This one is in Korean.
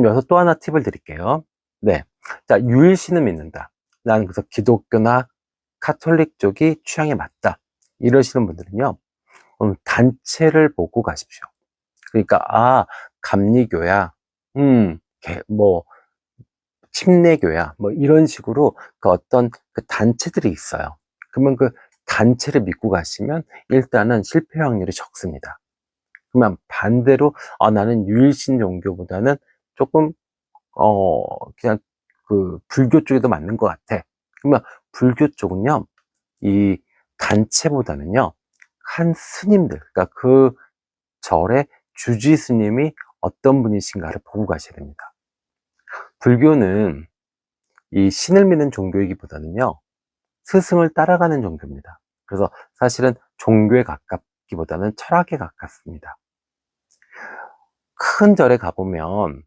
그럼 여기서 또 하나 팁을 드릴게요. 네. 자, 유일신을 믿는다. 나는 그래서 기독교나 카톨릭 쪽이 취향에 맞다. 이러시는 분들은요, 음, 단체를 보고 가십시오. 그러니까, 아, 감리교야, 음, 개- 뭐, 침례교야, 뭐, 이런 식으로 그 어떤 그 단체들이 있어요. 그러면 그 단체를 믿고 가시면 일단은 실패 확률이 적습니다. 그러면 반대로, 아, 나는 유일신 종교보다는 조금, 어, 그냥 그 불교 더 맞는 것 같아. 그러면 불교 쪽은요, 이 단체보다는요, 한 스님들, 그러니까 그 절의 주지 스님이 어떤 분이신가를 보고 가셔야 됩니다. 불교는 이 신을 믿는 종교이기보다는요, 스승을 따라가는 종교입니다. 그래서 사실은 종교에 가깝기보다는 철학에 가깝습니다. 큰 절에 가보면